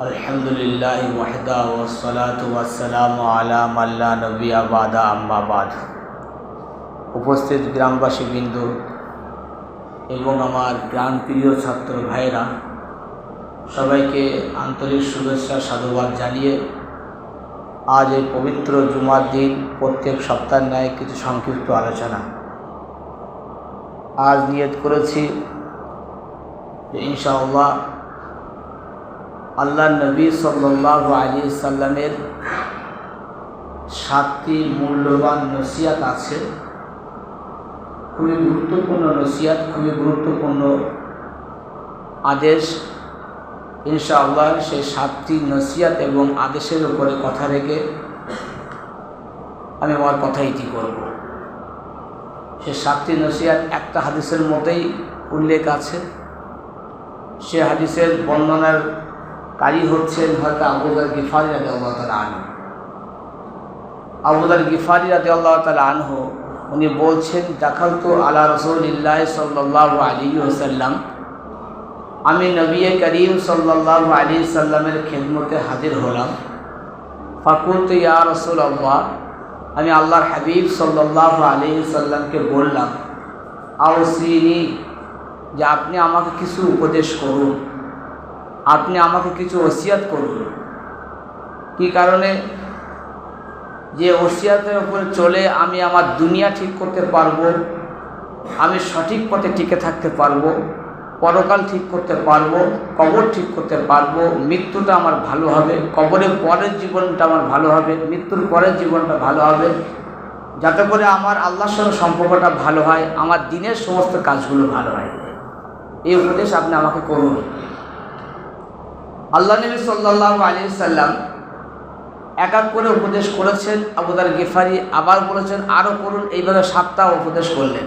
الحمد لله وحده والصلاة والسلام على من لا نبي بعد أما بعد উপস্থিত গ্রামবাসী বিন্দু এবং আমার প্রাণপ্রিয় ছাত্র ভাইরা সবাইকে আন্তরিক শুভেচ্ছা সাধুবাদ জানিয়ে আজ এই পবিত্র জুমার দিন প্রত্যেক সপ্তাহের ন্যায় কিছু সংক্ষিপ্ত আলোচনা আজ নিয়ত করেছি যে ইনশাআল্লাহ আল্লাহ নবী সাল্লাহ আলী সাল্লামের সাতটি মূল্যবান নসিয়াত আছে। খুবই গুরুত্বপূর্ণ নসিয়াত খুবই গুরুত্বপূর্ণ আদেশ। ইনশাআল্লাহ সেই সাতটি নসিয়াত এবং আদেশের উপরে কথা রেখে আমি আমার কথা ইতি করব। সে সাতটি নসিয়াত একটা হাদিসের মতেই উল্লেখ আছে। সে হাদিসের বর্ণনার কারি হচ্ছেন হয়তো আবুদার গিফারি রাতে আল্লাহ তালা আনহু আবুদার গিফারি রাতে আল্লাহ তালা আনহু, উনি বলছেন দেখাল তো আল্লাহ রসুল্লাহ সাল্লাহ আলী ওসাল্লাম আমি নবী করিম সাল্লাহ আলী সাল্লামের খেদমতে হাজির হলাম। ফাকুত ইয়া রসুল আল্লাহ আমি আল্লাহর হাবিব সাল্লাহ আলী সাল্লামকে বললাম, আউসিনি, যে আপনি আমাকে কিছু উপদেশ করুন। আপনি আমাকে কিছু ওসিয়াত করুন। কি কারণে? যে ওসিয়াতের উপরে চলে আমি আমার দুনিয়া ঠিক করতে পারব, আমি সঠিক পথে টিকে থাকতে পারব, পরকাল ঠিক করতে পারব, কবর ঠিক করতে পারব, মৃত্যুটা আমার ভালো হবে কবরের পরের জীবনটা আমার ভালো হবে, মৃত্যুর পরের জীবনটা ভালো হবে। যাতে করে আমার আল্লাহর সঙ্গে সম্পর্কটা ভালো হয়, আমার দিনের সমস্ত কাজগুলো ভালো হয়। এই উপদেশ আপনি আমাকে করুন। আল্লাহ নবী সাল্লাহ আলী সাল্লাম এক এক করে উপদেশ করেছেন আবুদার গেফারি আবার বলেছেন আরও করুন এইভাবে সাতটা উপদেশ করলেন।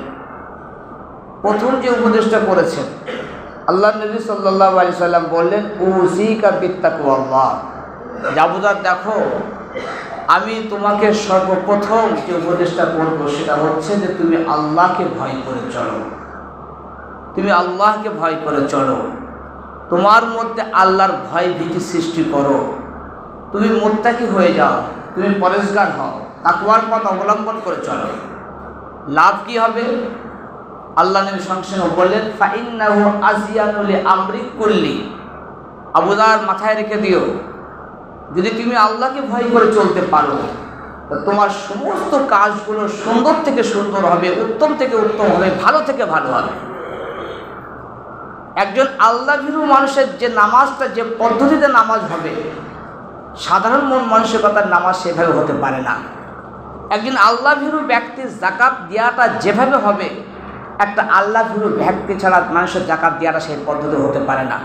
প্রথম যে উপদেশটা করেছেন, আল্লাহ নবী সাল্লাহ আলি সাল্লাম বললেন, উসিকা বিত্তাকু আল্লাহ জাবুদার দেখো, আমি তোমাকে সর্বপ্রথম যে উপদেশটা করব সেটা হচ্ছে যে তুমি আল্লাহকে ভয় করে চলো। তুমি আল্লাহকে ভয় করে চলো। তোমার মধ্যে আল্লাহর ভয় ভীতি সৃষ্টি করো। তুমি মোত্তাকি হয়ে যাও, তুমি পরেশগার হও তাকুয়ার পথ অবলম্বন করে চলো। লাভ কি হবে? আল্লাহ নবী সঙ্গে বললেন, ফাইন্নাহু আজিয়ানুলি আমরিক করলি আবুদার মাথায় রেখে দিও। যদি তুমি আল্লাহকে ভয় করে চলতে পারো তোমার সমস্ত কাজগুলো সুন্দর থেকে সুন্দর হবে, উত্তম থেকে উত্তম হবে, ভালো থেকে ভালো হবে। একজন আল্লাহ ভীরু মানুষের যে নামাজটা, যে পদ্ধতিতে নামাজ হবে, সাধারণ মন মানসিকতার নামাজ সেভাবে হতে পারে না। একজন আল্লাহ ভীরু ব্যক্তির জাকাত দেওয়াটা যেভাবে হবে, একটা আল্লাহ ভীরু ব্যক্তি ছাড়া মানুষের জাকাত দেওয়াটা সেই পদ্ধতি হতে পারে না।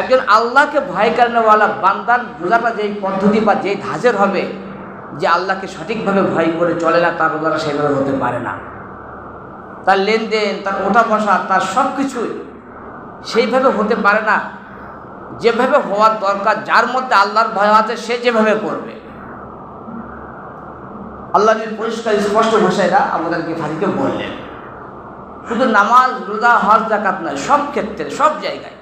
একজন আল্লাহকে ভয় কারণেওয়ালা বান্দার রোজাটা যেই পদ্ধতি বা যেই ধাজের হবে, যে আল্লাহকে সঠিকভাবে ভয় করে চলে না, তার রোজাটা সেভাবে হতে পারে না। তার লেনদেন, তার ওঠা বসা তার সব কিছুই সেইভাবে হতে পারে না। যেভাবে হওয়ার দরকার, যার মধ্যে আল্লাহর ভয় আছে, সে যেভাবে করবে। আল্লাহ পরিষ্কার, স্পষ্ট ভাষায়রা আমাদেরকে ফাঁকিকে বললেন। শুধু নামাজ, রোজা, হজ জাকাত নয়, সব ক্ষেত্রে, সব জায়গায়।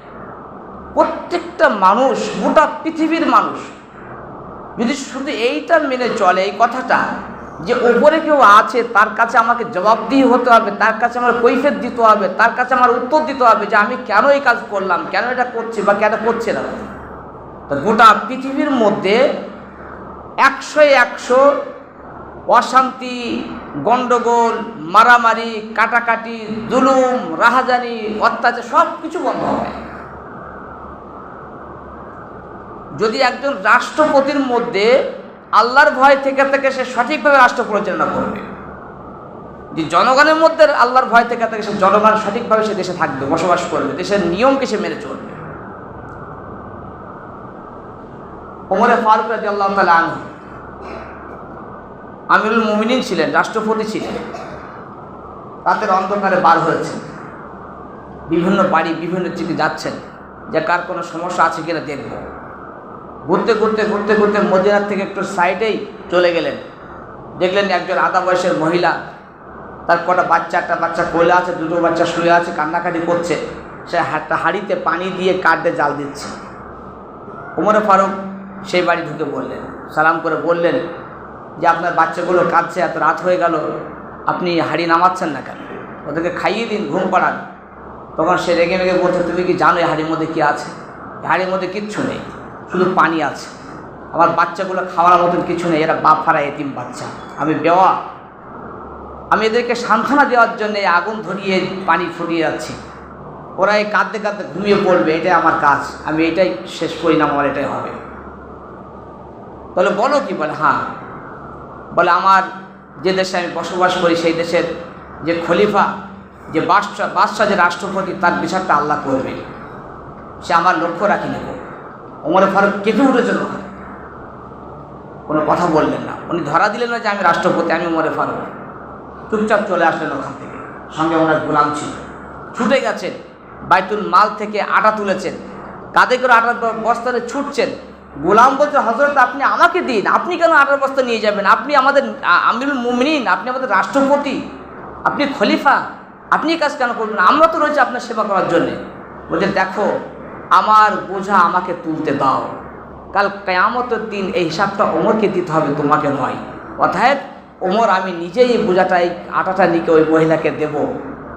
প্রত্যেকটা মানুষ, গোটা পৃথিবীর মানুষ, যদি শুধু এইটা মেনে চলে, এই কথাটা যে ওপরে কেউ আছে, তার কাছে আমাকে জবাবদিহি হতে হবে, তার কাছে আমার কৈফেত দিতে হবে, তার কাছে আমার উত্তর দিতে হবে যে আমি কেন এই কাজ করলাম, কেন এটা করছি বা কেন করছে না। তো গোটা পৃথিবীর মধ্যে একশো একশো অশান্তি গণ্ডগোল মারামারি, কাটাকাটি, জুলুম, রাহাজানি, অত্যাচার সব কিছু বন্ধ হয়। যদি একজন রাষ্ট্রপতির মধ্যে আল্লাহর ভয় থেকে থেকে সে সঠিকভাবে রাষ্ট্র পরিচালনা করবে। যে জনগণের মধ্যে আল্লাহর ভয় থেকে থেকে সে জনগণ সঠিকভাবে সে দেশে থাকবে, বসবাস করবে, দেশের নিয়মকে সে মেনে চলবে। ওমরে ফারুক রাজি আল্লাহ তালা আনহু আমিরুল মুমিনিন ছিলেন, রাষ্ট্রপতি ছিলেন। রাতের অন্ধকারে বার হয়েছেন। বিভিন্ন বাড়ি, বিভিন্ন চিঠি যাচ্ছেন যে কার কোনো সমস্যা আছে কিনা দেখব। ঘুরতে ঘুরতে ঘুরতে ঘুরতে মদিনার থেকে একটু সাইডেই চলে গেলেন। দেখলেন একজন আধা বয়সের মহিলা, তার কটা বাচ্চা, একটা বাচ্চা কোলে আছে, দুটো বাচ্চা শুয়ে আছে, কান্নাকাটি করছে। সে একটা হাঁড়িতে পানি দিয়ে কাঠে জাল দিচ্ছে। উমরে ফারুক সেই বাড়ি ঢুকে বললেন, সালাম করে বললেন যে, আপনার বাচ্চাগুলো কাঁদছে, এত রাত হয়ে গেল, আপনি হাঁড়ি নামাচ্ছেন না কেন? ওদেরকে খাইয়ে দিন, ঘুম পাড়ান। তখন সে রেগে রেগে বলছে, তুমি কি জানো হাঁড়ির মধ্যে কী আছে? হাঁড়ির মধ্যে কিচ্ছু নেই। শুধু পানি আছে। আমার বাচ্চাগুলো খাওয়ার মতন কিছু নেই, এরা বাপ ফারা এতিম বাচ্চা। আমি বেওয়া। আমি এদেরকে সান্ত্বনা দেওয়ার জন্য আগুন ধরিয়ে, পানি ফুটিয়ে যাচ্ছি ওরা এই কাঁদতে কাঁদতে ঘুমিয়ে পড়বে, এটাই আমার কাজ। আমি এটাই শেষ পরিণাম আমার, এটাই হবে। বলে বলো কি, বলে হ্যাঁ। বলে, আমার যে দেশে আমি বসবাস করি, সেই দেশের যে খলিফা, যে বাদশাহ বাদশাহ যে রাষ্ট্রপতি, তার বিচারটা আল্লাহ করবে। সে আমার লক্ষ্য রাখি নেব ওমরে ফারুক কেঁপে উঠেছিল ওখানে কোনো কথা বললেন না। উনি ধরা দিলেন না যে আমি রাষ্ট্রপতি, আমি ওমরে ফারুক। চুপচাপ চলে আসলেন ওখান থেকে। সঙ্গে ওনার গোলাম ছিল। ছুটে গেছেন। বাইতুল মাল থেকে আটা তুলেছেন। কাঁধে করে আটার ব- বস্তাতে ছুটছেন। গোলাম বলছে হজরত আপনি আমাকে দিন। আপনি কেন আটার বস্তা নিয়ে যাবেন? আপনি আমাদের আমিরুল মুমিনিন। আপনি আমাদের রাষ্ট্রপতি। আপনি খলিফা। আপনি কাজ কেন করবেন? আমরা তো রয়েছে আপনার সেবা করার জন্যে। বলছে, দেখো আমার বোঝা আমাকে তুলতে দাও। কাল কেয়ামতের দিন এই হিসাবটা ওমরকে দিতে হবে, তোমাকে নয়। অর্থাৎ ওমর, আমি নিজেই এই বোঝাটা এই আটাটা নিকে ওই মহিলাকে দেব।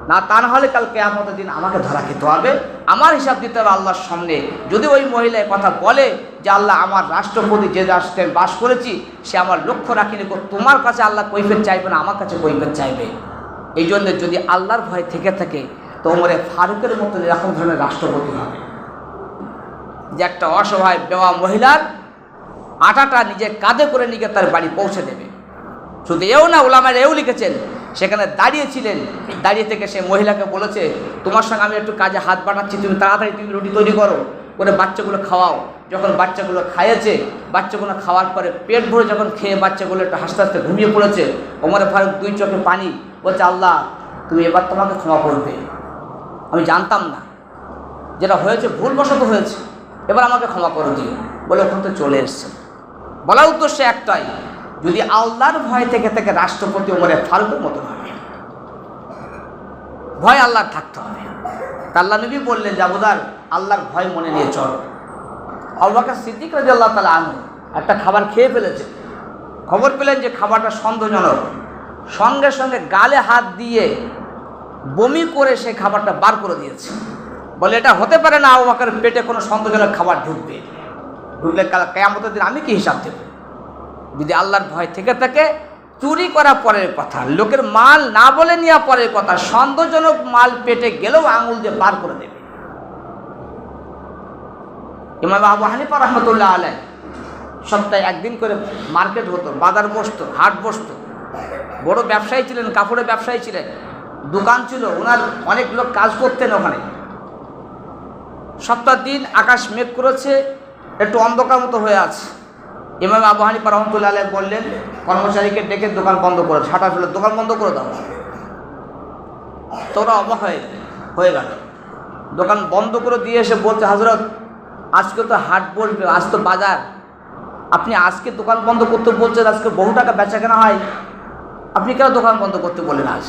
না, তা না হলে কাল কেয়ামতের দিন আমাকে ধরা খেতে হবে। আমার হিসাব দিতে হবে আল্লাহর সামনে। যদি ওই মহিলা কথা বলে যে, আল্লাহ, আমার রাষ্ট্রপতি যে রাষ্ট্রে আমি বাস করেছি, সে আমার লক্ষ্য রাখিনি তোমার কাছে আল্লাহ কৈফের চাইবে না, আমার কাছে কৈফের চাইবে? এই জন্য যদি আল্লাহর ভয় থেকে থাকে, তো ওমরে ফারুকের মতো এরকম ধরনের রাষ্ট্রপতি হবে। যে একটা অসহায় বেওয়া মহিলার আটাটা নিজে কাঁধে করে নিয়ে তার বাড়ি পৌঁছে দেবে। শুধু এও না, ওলামার এও লিখেছেন, সেখানে দাঁড়িয়েছিলেন, দাঁড়িয়ে থেকে সে মহিলাকে বলেছে, তোমার সঙ্গে আমি একটু কাজে হাত বাড়াচ্ছি, তুমি তাড়াতাড়ি তুমি রুটি তৈরি করো, করে বাচ্চাগুলো খাওয়াও। যখন বাচ্চাগুলো খাইয়েছে, বাচ্চাগুলো খাওয়ার পরে পেট ভরে যখন খেয়ে বাচ্চাগুলো একটু হাসতে হাসতে ঘুমিয়ে পড়েছে, ওমরে ফারুক দুই চোখে পানি বলছে, আল্লাহ, তুমি এবার তোমাকে ক্ষমা করবে। আমি জানতাম না, যেটা হয়েছে ভুলবশত হয়েছে। এবার আমাকে ক্ষমা করে দিও। বলে ওখান তো চলে এসছে। বলার উদ্দেশ্য একটাই, যদি আল্লাহর ভয় থেকে থেকে রাষ্ট্রপতি ওমরে ফারুকের মতো হবে ভয় আল্লাহর থাকতে হবে। আল্লাহ নবী বললেন জাবুদার আল্লাহর ভয় মনে নিয়ে চলো। আল্লাহকে সিদ্দিক রাজি আল্লাহ তালা আনু একটা খাবার খেয়ে ফেলেছে। খবর পেলেন যে, খাবারটা সন্দেহজনক। সঙ্গে সঙ্গে গালে হাত দিয়ে বমি করে সেই খাবারটা বার করে দিয়েছে। বলে, এটা হতে পারে না আবাকের পেটে কোনো সন্দেহজনক খাবার ঢুকবে। ঢুকলে কাল কেয়ামতের দিন আমি কি হিসাব দেব? যদি আল্লাহর ভয় থেকে থাকে, চুরি করা পরের কথা, লোকের মাল না বলে নেওয়া পরের কথা, সন্দেহজনক মাল পেটে গেলেও আঙুল দিয়ে বার করে দেবে। ইমাম আবু হানিফা রহমতুল্লাহ আলাই সপ্তাহে একদিন করে মার্কেট হতো, বাজার বসতো, হাট বসতো। বড় ব্যবসায়ী ছিলেন, কাপড়ের ব্যবসায়ী ছিলেন। দোকান ছিল, ওনার অনেক লোক কাজ করতেন ওখানে। সপ্তাহ দিন আকাশ মেঘ করেছে, একটু অন্ধকার মতো হয়ে আছে। ইমাম আবু হানিফা আলাই বললেন, কর্মচারীকে ডেকে দোকান বন্ধ করে ছাটা ফেলে দোকান বন্ধ করে দাও। তোরা অবাক হয়ে হয়ে গেল। দোকান বন্ধ করে দিয়ে এসে বলছে হাজরত আজকে তো হাট বসবে, আজ তো বাজার। আপনি আজকে দোকান বন্ধ করতে বলছেন, আজকে বহু টাকা বেচা কেনা হয়। আপনি কেন দোকান বন্ধ করতে বলেন আজ?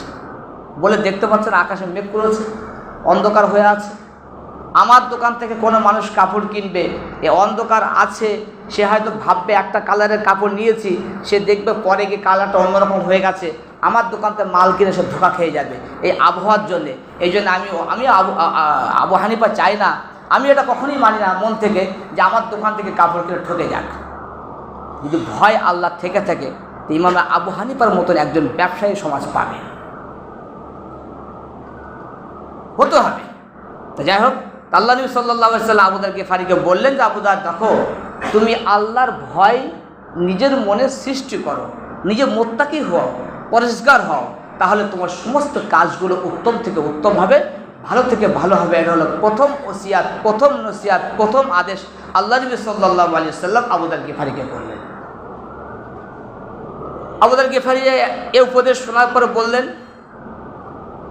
বলে দেখতে পাচ্ছেন আকাশে মেঘ করেছে, অন্ধকার হয়ে আছে। আমার দোকান থেকে কোনো মানুষ কাপড় কিনবে, এ অন্ধকার আছে, সে হয়তো ভাববে একটা কালারের কাপড় নিয়েছি, সে দেখবে পরে গিয়ে কালারটা অন্যরকম হয়ে গেছে। আমার দোকান থেকে মাল কিনে সে ধোকা খেয়ে যাবে এই আবহাওয়ার জন্যে। এই জন্য আমি আমি আবু, আ- আ- হানিফা চাই না। আমি এটা কখনোই মানি না মন থেকে যে আমার দোকান থেকে কাপড় কিনে ঠকে যাক। যদি ভয় আল্লাহ থেকে থাকে ইমামে আবু হানিফার মতন একজন ব্যবসায়ী সমাজ পাবে। হতে হবে। তো যাই হোক আল্লাহ নবী সাল্লাহ সাল্লাম আবুদারকে, ফারিকে বললেন যে, আবুদার, দেখো, তুমি আল্লাহর ভয় নিজের মনে সৃষ্টি করো, নিজে মোত্তাকি হও পরিষ্কার হও, তাহলে তোমার সমস্ত কাজগুলো উত্তম থেকে উত্তম হবে, ভালো থেকে ভালো হবে। এটা হলো প্রথম ওসিয়াত, প্রথম নসিয়াত, প্রথম আদেশ আল্লাহ নবী সাল্লাহ আলী সাল্লাম আবুদার গিফারিকে করলেন আবুদার গেফারি এ উপদেশ শোনার পরে বললেন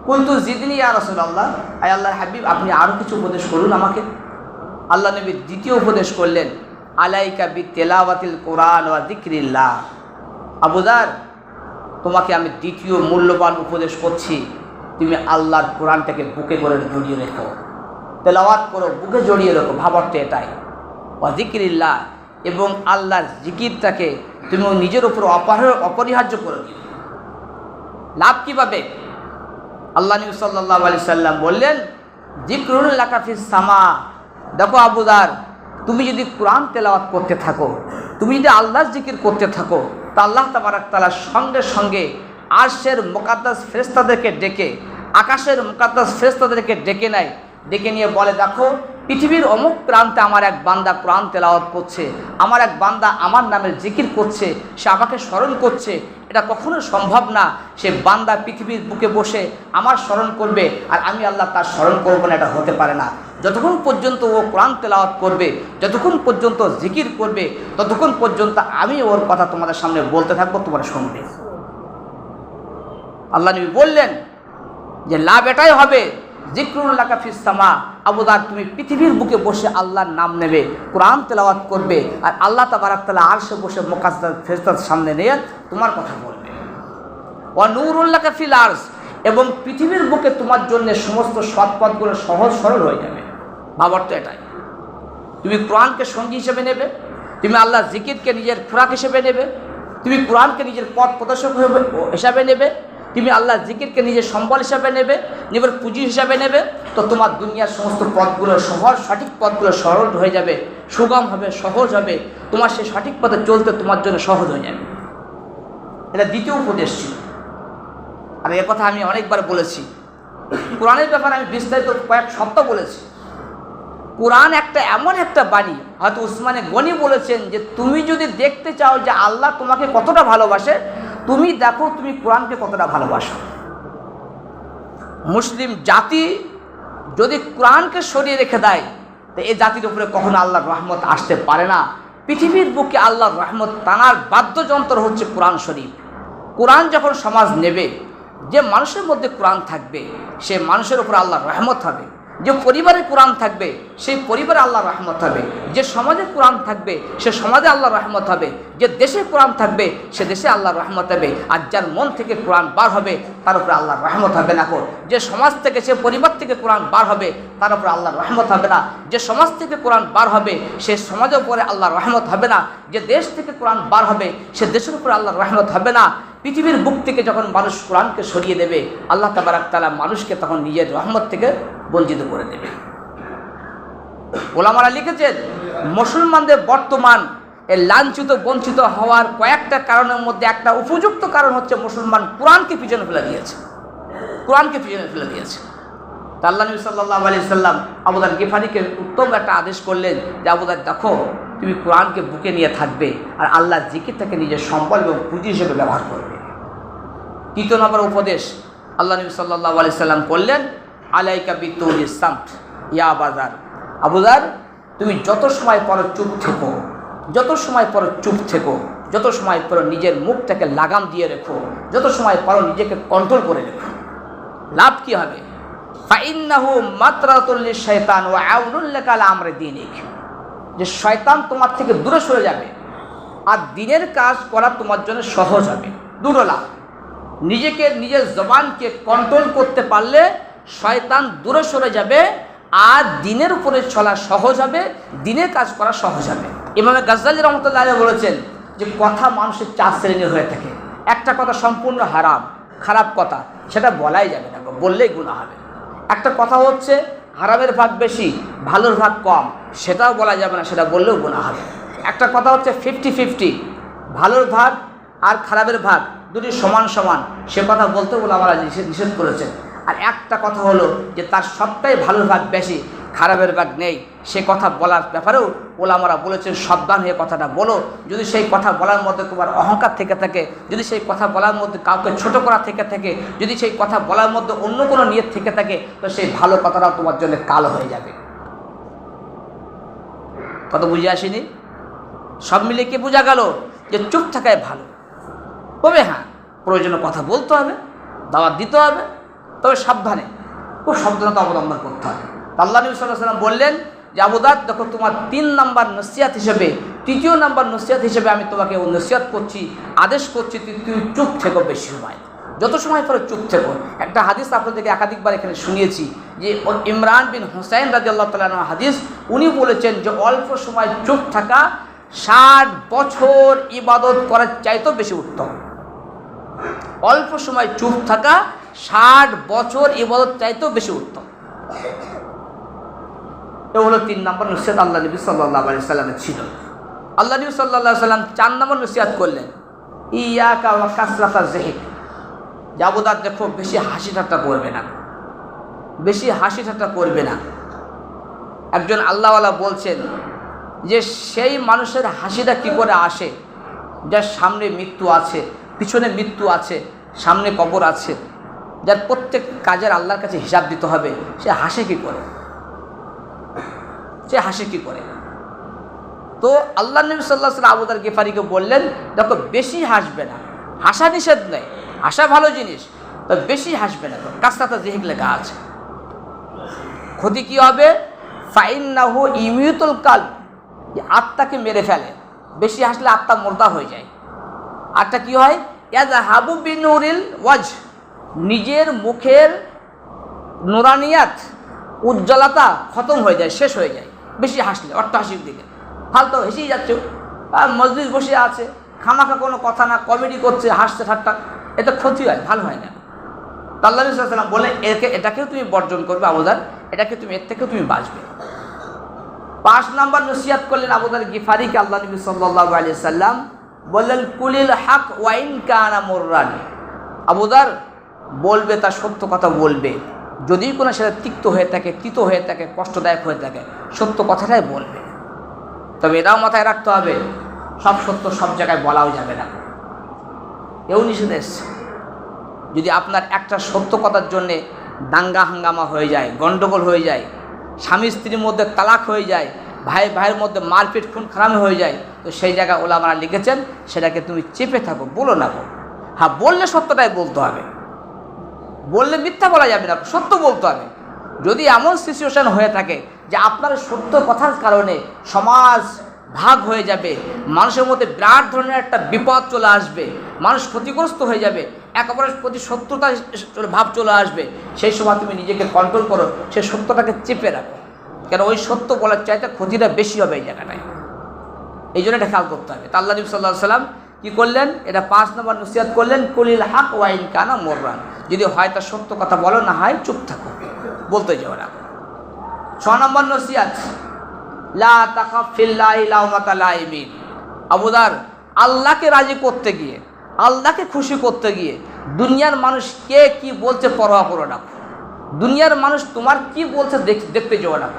কুন্তু জিদিনী আর রসুল আল্লাহ আয় আল্লাহ হাবিব, আপনি আরও কিছু উপদেশ করুন আমাকে। আল্লাহ নবী দ্বিতীয় উপদেশ করলেন, আলাইকা বি তেলাওয়াতিল কোরআন ওয়া দিক্রিল্লাহ আবুদার তোমাকে আমি দ্বিতীয় মূল্যবান উপদেশ করছি, তুমি আল্লাহর কোরআনটাকে বুকে করে জড়িয়ে রেখো। তেলাওয়াত করো, বুকে জড়িয়ে রেখো, ভাবার্থ এটাই। ওয়া দিক্রিল্লাহ এবং আল্লাহর জিকিরটাকে তুমি নিজের উপর অপর- অপরিহার্য করে দিও। লাভ কীভাবে? আল্লাহ নবী সাল্লাহ আলি সাল্লাম বললেন জিক্রুল লাকাফিস সামা। দেখো আবুদার তুমি যদি কোরআন তেলাওয়াত করতে থাকো, তুমি যদি আল্লাহ জিকির করতে থাকো, তা আল্লাহ তাবারাক তালার সঙ্গে সঙ্গে আর্শের মোকাদ্দাস ফেরেস্তাদেরকে ডেকে, আকাশের মোকাদ্দাস ফেরেস্তাদেরকে ডেকে নেয়, ডেকে নিয়ে বলে, দেখো পৃথিবীর অমুক প্রান্তে আমার এক বান্দা প্রাণ তেলাওয়াত করছে, আমার এক বান্দা আমার নামের জিকির করছে, সে আমাকে স্মরণ করছে। এটা কখনো সম্ভব না, সে বান্দা পৃথিবীর বুকে বসে আমার স্মরণ করবে আর আমি আল্লাহ তার স্মরণ করব না, এটা হতে পারে না। যতক্ষণ পর্যন্ত ও কোরআন তেলাওয়াত করবে, যতক্ষণ পর্যন্ত জিকির করবে, ততক্ষণ পর্যন্ত আমি ওর কথা তোমাদের সামনে বলতে থাকব, তোমরা শুনবে। আল্লাহ নবী বললেন যে, লাভ এটাই হবে জিক্রুল্লাহ ফিসামা আবুদার তুমি পৃথিবীর বুকে বসে আল্লাহর নাম নেবে, কোরআন তেলাওয়াত করবে, আর আল্লাহ তাবারাকতালা আরশে বসে মোকাজদার ফেরতার সামনে নিয়ে তোমার কথা বলবে। ও নূরুল্লাহ ফিল আর্স এবং পৃথিবীর বুকে তোমার জন্য সমস্ত সৎপথগুলো সহজ সরল হয়ে যাবে। ভাবার তো এটাই। তুমি কোরআনকে সঙ্গী হিসেবে নেবে, তুমি আল্লাহ জিকিরকে নিজের খোরাক হিসেবে নেবে, তুমি কোরআনকে নিজের পথ প্রদর্শক হিসাবে নেবে, তুমি আল্লাহ জিকিরকে নিজের সম্বল হিসাবে নেবে, নিজের পুঁজি হিসাবে নেবে তো তোমার দুনিয়ার সমস্ত পথগুলো সহজ, সঠিক পথগুলো সরল হয়ে যাবে, সুগম হবে, সহজ হবে। তোমার সেই সঠিক পথে চলতে তোমার জন্য সহজ হয়ে যাবে। এটা দ্বিতীয় উপদেশ ছিল। আর এ কথা আমি অনেকবার বলেছি। কোরআনের ব্যাপারে আমি বিস্তারিত কয়েক সপ্তাহ বলেছি। কোরআন একটা এমন একটা বাণী, হয়তো উসমানে গনি বলেছেন যে, তুমি যদি দেখতে চাও যে আল্লাহ তোমাকে কতটা ভালোবাসে, তুমি দেখো তুমি কোরআনকে কতটা ভালোবাসো। মুসলিম জাতি যদি কোরআনকে সরিয়ে রেখে দেয়, তো এই জাতির উপরে কখনো আল্লাহর রহমত আসতে পারে না। পৃথিবীর বুকে আল্লাহর রহমত টানার বাদ্যযন্ত্র হচ্ছে কোরআন শরীফ। কোরআন যখন সমাজ নেবে, যে মানুষের মধ্যে কোরআন থাকবে, সে মানুষের উপর আল্লাহর রহমত হবে। যে পরিবারে কোরআন থাকবে, সেই পরিবারে আল্লাহর রহমত হবে। যে সমাজে কোরআন থাকবে, সে সমাজে আল্লাহর রহমত হবে। যে দেশে কোরআন থাকবে, সে দেশে আল্লাহর রহমত হবে। আর যার মন থেকে কোরআন বার হবে, তার উপরে আল্লাহর রহমত হবে না যে সমাজ থেকে, সে পরিবার থেকে কোরআন বার হবে, তার উপরে আল্লাহর রহমত হবে না। যে সমাজ থেকে কোরআন বার হবে, সে সমাজের উপরে আল্লাহর রহমত হবে না। যে দেশ থেকে কোরআন বার হবে, সে দেশের উপরে আল্লাহর রহমত হবে না। পৃথিবীর বুক থেকে যখন মানুষ কোরআনকে সরিয়ে দেবে, আল্লাহ তাবারাক তালা মানুষকে তখন নিজের রহমত থেকে বঞ্চিত করে দেবে। ওলামারা লিখেছেন, মুসলমানদের বর্তমান এ লাঞ্ছিত, বঞ্চিত হওয়ার কয়েকটা কারণের মধ্যে একটা উপযুক্ত কারণ হচ্ছে মুসলমান কোরআনকে পিছনে ফেলে দিয়েছে। কোরআনকে পিছনে ফেলে দিয়েছে। তা আল্লাহ নবী সাল্লাহ আলি সাল্লাম আবুদার গেফারিকে উত্তম একটা আদেশ করলেন যে আবুদার দেখো, তুমি কোরআনকে বুকে নিয়ে থাকবে আর আল্লাহ জিকিরটাকে নিজের সম্বল এবং পুঁজি হিসেবে ব্যবহার করবে। তৃতীয় নম্বর উপদেশ আল্লাহ নবী সাল্লাহ আলি সাল্লাম করলেন, আলাইকা বিতুল ইসলাম ইয়া বাজার আবুদার তুমি যত সময় পর চুপ থেকো, যত সময় পর চুপ থেকো, যত সময় পর নিজের মুখটাকে লাগাম দিয়ে রেখো, যত সময় পর নিজেকে কন্ট্রোল করে রেখো। লাভ কী হবে? ফাইন্নাহু মাত্রাতুল্লি শয়তান ও আউনুল্লাকাল আমরে দিনিক। যে শয়তান তোমার থেকে দূরে সরে যাবে আর দিনের কাজ করা তোমার জন্য সহজ হবে। দুরলা। নিজেকে, নিজের জবানকে কন্ট্রোল করতে পারলে শয়তান দূরে সরে যাবে আর দিনের উপরে চলা সহজ হবে, দিনের কাজ করা সহজ হবে। এভাবে গাজ্জালি রহমতুল্লাহ বলেছেন যে কথা মানুষের চার শ্রেণির হয়ে থাকে। একটা কথা সম্পূর্ণ হারাম, খারাপ কথা, সেটা বলাই যাবে না, বললেই গুণা হবে। একটা কথা হচ্ছে, হারামের ভাগ বেশি, ভালোর ভাগ কম। সেটাও বলা যাবে না, সেটা বললেও গোনা হবে। একটা কথা হচ্ছে ফিফটি ফিফটি ভালোর ভাগ আর খারাপের ভাগ, দুটি সমান সমান। সে কথা বলতে বলে আমরা নিষেধ করেছেন। আর একটা কথা হলো যে তার সবটাই ভালোর ভাগ বেশি খারাপের ভাগ নেই। সে কথা বলার ব্যাপারেও ওলামারা বলেছেন, সাবধান হয়ে কথাটা বলো। যদি সেই কথা বলার মধ্যে তোমার অহংকার থেকে থাকে, যদি সেই কথা বলার মধ্যে কাউকে ছোট করা থেকে থাকে, যদি সেই কথা বলার মধ্যে অন্য কোনো নিয়ত থেকে থাকে, তো সেই ভালো কথাটাও তোমার জন্য কালো হয়ে যাবে। কথা বুঝে আসেনি? সব মিলে কি বোঝা গেল যে চুপ থাকায় ভালো? তবে হ্যাঁ প্রয়োজনে কথা বলতে হবে, দাওয়াত দিতে হবে, তবে সাবধানে, খুব সাবধানতা অবলম্বন করতে হবে। আল্লাহ নবী সাল্লাহ সাল্লাম বললেন যে আবুদার দেখো তোমার তিন নাম্বার নসিয়াত হিসেবে, তৃতীয় নাম্বার নসিয়াত হিসেবে আমি তোমাকে ও নসিয়াত করছি, আদেশ করছি তুই চুপ থেকো বেশি সময়। যত সময় পরে চুপ থেকো। একটা হাদিস আপনাদেরকে একাধিকবার এখানে শুনিয়েছি যে, ইমরান বিন হোসাইন রাজি আল্লাহ তালাহ হাদিস, উনি বলেছেন যে, অল্প সময় চুপ থাকা ষাট বছর ইবাদত করার চাইতেও বেশি উত্তম। অল্প সময় চুপ থাকা ষাট বছর ইবাদত চাইতেও বেশি উত্তম। এ হলো তিন নম্বর নসিয়াত আল্লাহ নবী সাল্লাহ আলি সাল্লামের ছিল। আল্লাহ নবী সাল্লাহ সাল্লাম চার নম্বর নসিয়াত করলেন ইয়া কাসরাতা জেহিক যাবদার দেখো, বেশি হাসি ঠাট্টা করবে না। বেশি হাসি ঠাট্টা করবে না। একজন আল্লাহওয়ালা বলছেন যে, সেই মানুষের হাসিটা কি করে আসে? যার সামনে মৃত্যু আছে, পিছনে মৃত্যু আছে, সামনে কবর আছে, যার প্রত্যেক কাজের আল্লাহর কাছে হিসাব দিতে হবে, সে হাসে কি করে? সে হাসে কি করে? তো আল্লাহ নবী সাল্লাহ সাল্লাম আবুদার গেফারিকে বললেন, দেখো, বেশি হাসবে না। হাসা নিষেধ নেই। হাসা ভালো জিনিস তো বেশি হাসবে না। কাস্তাতা জেহিক লেখা আছে। ক্ষতি কি হবে? ফাইন না হো ইমিউতুল কাল আত্মাকে মেরে ফেলে। বেশি হাসলে আত্মা মোর্দা হয়ে যায়। আরটা কি হয়? ইয়াজ হাবু বিনুরিল ওয়াজ নিজের মুখের নোরানিয়াত, উজ্জ্বলতা খতম হয়ে যায়, শেষ হয়ে যায়। বেশি হাসলে, অট্টহাসির দিকে। ফালতো হেসেই যাচ্ছে। আর মসজিদ বসে আছে, খামাখা কোনো কথা না, কমেডি করছে, হাসছে, ঠাট্টা। এটা ক্ষতি হয়, ভালো হয় না। আল্লাহ সাল্লাম বলে, একে, এটাকেও তুমি বর্জন করবে আবুদার এটাকে তুমি, এর থেকেও তুমি বাঁচবে। পাঁচ নাম্বার নসিয়াত করলেন আবুদার গিফারিকে আল্লাহ নবী সাল্লাহ আলি সাল্লাম বললেন, কুলিল হাক ওয়াইন কানা মোর্রান। আবুদার বলবে, তার সত্য কথা বলবে। যদি কোনো সেটা তিক্ত হয়ে থাকে, তিত হয়ে থাকে, কষ্টদায়ক হয়ে থাকে, সত্য কথাটাই বলবে। তবে এটাও মাথায় রাখতে হবে, সব সত্য সব জায়গায় বলাও যাবে না। এও নিষেধ এসছে। যদি আপনার একটা সত্য কথার জন্যে দাঙ্গা হাঙ্গামা হয়ে যায় গণ্ডগোল হয়ে যায়, স্বামী স্ত্রীর মধ্যে তালাক হয়ে যায়, ভাই ভাইয়ের মধ্যে মারপিট, খুন খারামি হয়ে যায়, তো সেই জায়গায় ওলামারা লিখেছেন, সেটাকে তুমি চেপে থাকো, বলো না গো। হ্যাঁ বললে সত্যটাই বলতে হবে। বললে মিথ্যা বলা যাবে না, সত্য বলতে হবে। যদি এমন সিচুয়েশান হয়ে থাকে যে আপনার সত্য কথার কারণে সমাজ ভাগ হয়ে যাবে, মানুষের মধ্যে বিরাট ধরনের একটা বিপদ চলে আসবে, মানুষ ক্ষতিগ্রস্ত হয়ে যাবে একেবারে প্রতি সত্যতা ভাব চলে আসবে, সেই সময় তুমি নিজেকে কন্ট্রোল করো সেই সত্যটাকে চেপে রাখো। কেন ওই সত্য বলার চাইতে ক্ষতিটা বেশি হবে এই জায়গাটায়। এই জন্য এটা খেয়াল করতে হবে। তা আল্লাহ নবী সাল্লাহ সাল্লাম কী করলেন? এটা পাঁচ নম্বর নসিহাত করলেন, কলিল হাক ওয়াইন কানা মোররান। যদি হয় তার সত্য কথা বলো, না হয় চুপ থাকো। বলতে যাও না। ছ নম্বর নসিহাত, লা লাইমিন। আবুদার আল্লাহকে রাজি করতে গিয়ে, আল্লাহকে খুশি করতে গিয়ে দুনিয়ার মানুষ কে কি বলছে পরোয়া করো না। দুনিয়ার মানুষ তোমার কি বলছে দেখ- দেখতে যাও না।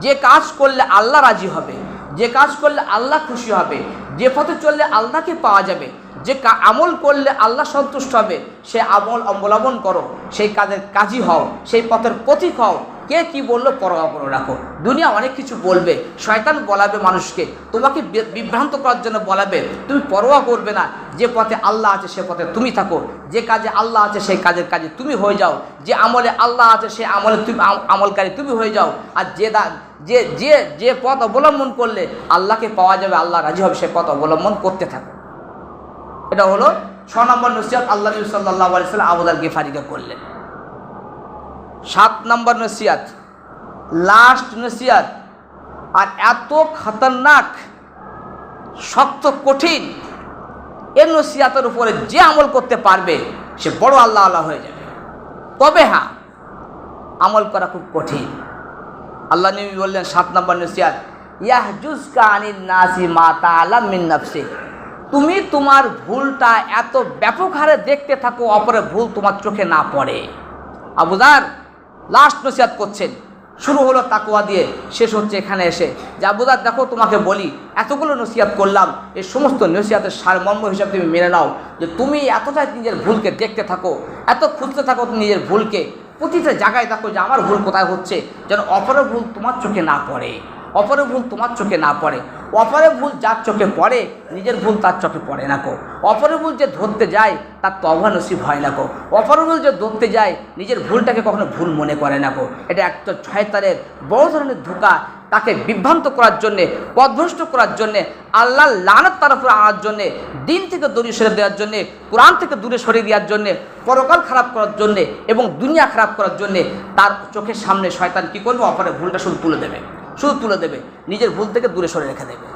যে কাজ করলে আল্লাহ রাজি হবে, যে কাজ করলে আল্লাহ খুশি হবে, যে পথে চললে আল্লাহকে পাওয়া যাবে যে আমল করলে আল্লাহ সন্তুষ্ট হবে, সে আমল অবলম্বন করো, সেই কাজের কাজই হও, সেই পথের পথিক হও। কে কি বলল? পরোয়া করে রাখো। দুনিয়া অনেক কিছু বলবে, শয়তান বলাবে মানুষকে, তোমাকে বিভ্রান্ত করার জন্য বলাবে, তুমি পরোয়া করবে না, যে পথে আল্লাহ আছে সে পথে তুমি থাকো, যে কাজে আল্লাহ আছে সেই কাজের কাজে তুমি হয়ে যাও, যে আমলে আল্লাহ আছে সে আমলে তুমি আম- আমলকারী তুমি হয়ে যাও, আর যে যে যে পথ অবলম্বন করলে আল্লাহকে পাওয়া যাবে, আল্লাহ রাজি হবে সে পথ অবলম্বন করতে থাকো। এটা হলো ছ নম্বর নসিয়াত আল্লাহ নবী সাল্লাহ আলিয়াল্লাম আবুদার গেফারিকে করলেন। সাত নম্বর নসিয়াত লাস্ট নসিয়াত আর এত খতরনাক, শক্ত কঠিন, এ নসিয়াতের উপরে যে আমল করতে পারবে, সে বড় আল্লাহ আল্লাহ হয়ে যাবে। তবে হ্যাঁ আমল করা খুব কঠিন। আল্লাহ নবী বললেন সাত নম্বর নসিয়াত ইয়াহজুজ কানিন নাসি মাতা তাআলাম মিন তুমি তোমার ভুলটা এত ব্যাপক হারে দেখতে থাকো, অপরের ভুল তোমার চোখে না পড়ে। আবুদার লাস্ট নসিহাত করছেন। শুরু হলো তাকুয়া দিয়ে, শেষ হচ্ছে এখানে এসে। যে আবুদার দেখো তোমাকে বলি, এতগুলো নসিহাত করলাম, এই সমস্ত নসিহাতের সারমর্ম হিসাবে তুমি মেনে নাও যে তুমি এতটাই নিজের ভুলকে দেখতে থাকো, এত খুঁজতে থাকো নিজের ভুলকে। প্রতিটা জায়গায় দেখো যে আমার ভুল কোথায় হচ্ছে, যেন অপরের ভুল তোমার চোখে না পড়ে। অপরের ভুল তোমার চোখে না পড়ে, অপরের ভুল যার চোখে পড়ে, নিজের ভুল তার চোখে পড়ে না কো। অপরের ভুল যে ধরতে যায়, তার তবা নসিব হয় না কো। অপরের ভুল যে ধরতে যায়, নিজের ভুলটাকে কখনো ভুল মনে করে না কো। এটা একটা ছয়তারের বড় ধরনের ধোকা। তাকে বিভ্রান্ত করার জন্যে পদভ্রষ্ট করার জন্যে আল্লাহ লানত তার উপরে আনার জন্যে, দিন থেকে দূরে সরে দেওয়ার জন্যে, কোরআন থেকে দূরে সরে দেওয়ার জন্যে, পরকাল খারাপ করার জন্যে এবং দুনিয়া খারাপ করার জন্যে, তার চোখের সামনে শয়তান কী করবে? অপরের ভুলটা শুধু তুলে দেবে। শুধু তুলে দেবে, নিজের ভুল থেকে দূরে সরে রেখে দেবে।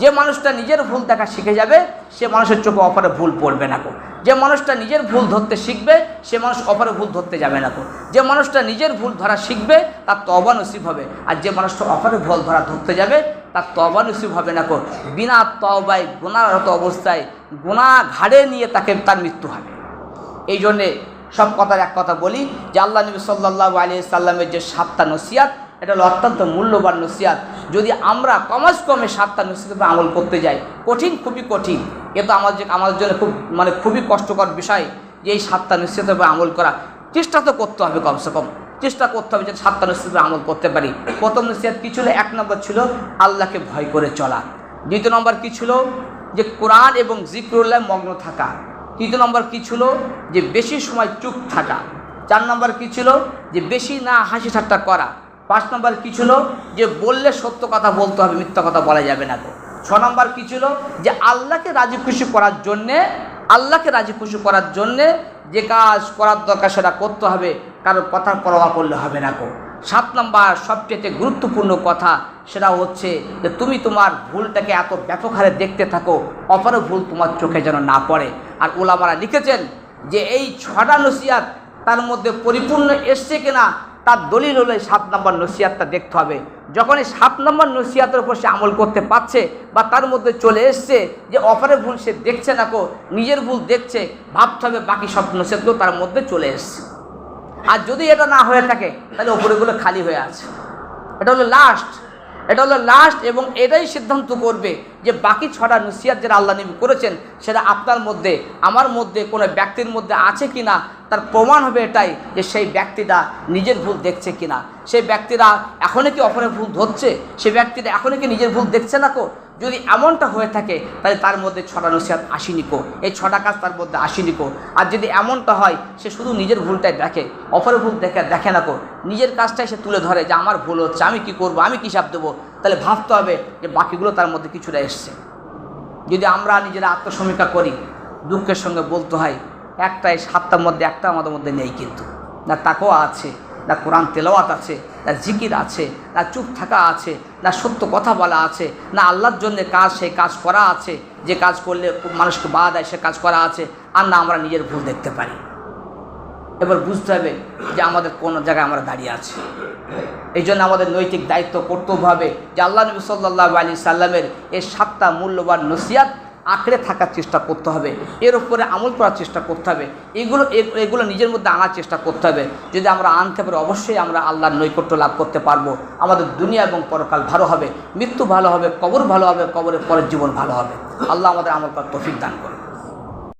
যে মানুষটা নিজের ভুল দেখা শিখে যাবে, সে মানুষের চোখে অপরে ভুল পড়বে না কো যে মানুষটা নিজের ভুল ধরতে শিখবে, সে মানুষ অপরে ভুল ধরতে যাবে না কো যে মানুষটা নিজের ভুল ধরা শিখবে, তার তবা নসিব হবে। আর যে মানুষটা অপরে ভুল ধরা ধরতে যাবে, তার তবা নসিব হবে না কো বিনা তবায় গুণারত অবস্থায় গুণা ঘাড়ে নিয়ে তাকে তার মৃত্যু হবে। এই জন্যে সব কথার এক কথা বলি যে, আল্লাহ নবী সাল্লাহ আলী সাল্লামের যে সাতটা নসিয়াত এটা হলো অত্যন্ত মূল্যবান নসিয়াত যদি আমরা কমাস কমে সাতটা নসিয়াতে আমল করতে যাই, কঠিন, খুবই কঠিন। এ তো আমাদের আমাদের জন্য খুব মানে খুবই কষ্টকর বিষয় যে এই সাতটা নসিয়াতে আমল করা। চেষ্টা তো করতে হবে কমসে কম। চেষ্টা করতে হবে যে সাতটা নসিয়াতে আমল করতে পারি। প্রথম নসিয়াত কী ছিল? এক নম্বর ছিল আল্লাহকে ভয় করে চলা। দ্বিতীয় নম্বর কী ছিল? যে কোরআন এবং জিক্রুল্লাহ মগ্ন থাকা। তৃতীয় নম্বর কী ছিল? যে বেশি সময় চুপ থাকা। চার নম্বর কী ছিল? যে বেশি না হাসি ঠাট্টা করা। পাঁচ নম্বর কী ছিল? যে বললে সত্য কথা বলতে হবে, মিথ্যা কথা বলা যাবে না তো ছ নম্বর কী ছিল? যে আল্লাহকে রাজি খুশি করার জন্যে, আল্লাহকে রাজি খুশি করার জন্যে যে কাজ করার দরকার সেটা করতে হবে কারোর কথার পরোয়া করলে হবে না কো সাত নম্বর সবচেয়ে গুরুত্বপূর্ণ কথা সেটা হচ্ছে যে তুমি তোমার ভুলটাকে এত ব্যাপক হারে দেখতে থাকো, অপর ভুল তোমার চোখে যেন না পড়ে। আর ওলামারা লিখেছেন যে এই ছটা নসিয়াত তার মধ্যে পরিপূর্ণ এসছে কিনা তার দলিল হলে সাত নম্বর নসিয়াতটা দেখতে হবে। যখন এই সাত নম্বর নসিয়াতের উপর সে আমল করতে পারছে বা তার মধ্যে চলে এসছে যে অপরের ভুল সে দেখছে না কো, নিজের ভুল দেখছে, ভাবতে হবে বাকি সব নসিয়াতগুলো তার মধ্যে চলে এসছে। আর যদি এটা না হয়ে থাকে, তাহলে ওপরেগুলো খালি হয়ে আছে। এটা হলো লাস্ট এটা হলো লাস্ট এবং এটাই সিদ্ধান্ত করবে যে বাকি ছটা নসিয়াত যেটা আল্লাহ নবী করেছেন, সেটা আপনার মধ্যে, আমার মধ্যে, কোনো ব্যক্তির মধ্যে আছে কি না তার প্রমাণ হবে এটাই যে সেই ব্যক্তিটা নিজের ভুল দেখছে কি না সেই ব্যক্তিরা এখনই কি অপরের ভুল ধরছে? সেই ব্যক্তিটা এখনই কি নিজের ভুল দেখছে না কো? যদি এমনটা হয়ে থাকে, তাহলে তার মধ্যে ছটা নসিহাত আসেনি কো। এই ছটা কাজ তার মধ্যে আসেনি কো। আর যদি এমনটা হয়, সে শুধু নিজের ভুলটাই দেখে, অপরের ভুল দেখে দেখে না কো। নিজের কাজটাই সে তুলে ধরে যে, আমার ভুল হচ্ছে, আমি কি করব, আমি কী সাপ দেবো? তাহলে ভাবতে হবে যে, বাকিগুলো তার মধ্যে কিছুটা এসছে। যদি আমরা নিজেরা আত্মসমীক্ষা করি, দুঃখের সঙ্গে বলতে হয়, একটাই সাতটার মধ্যে একটা আমাদের মধ্যে নেই কিন্তু। না তাকেও আছে, না কোরআন তেলাওয়াত আছে না জিকির আছে, না চুপ থাকা আছে, না সত্য কথা বলা আছে, না আল্লাহর জন্য কাজ সেই কাজ করা আছে, যে কাজ করলে মানুষকে বাধা দেয় সে কাজ করা আছে, আর না আমরা নিজের ভুল দেখতে পারি। এবার বুঝতে হবে যে আমাদের কোন জায়গায় আমরা দাঁড়িয়ে আছি। এই জন্য আমাদের নৈতিক দায়িত্ব কর্তব্য হবে যে আল্লাহ নবী সাল্লাহ আলী সাল্লামের এই সাতটা মূল্যবান নসিয়াত আঁকড়ে থাকার চেষ্টা করতে হবে, এর উপরে আমল করার চেষ্টা করতে হবে, এগুলো এগুলো নিজের মধ্যে আনার চেষ্টা করতে হবে, যদি আমরা আনতে পারি অবশ্যই আমরা আল্লাহর নৈকট্য লাভ করতে পারব, আমাদের দুনিয়া এবং পরকাল ভালো হবে, মৃত্যু ভালো হবে, কবর ভালো হবে, কবরের পরের জীবন ভালো হবে, আল্লাহ আমাদের আমল করার তফিক দান করবে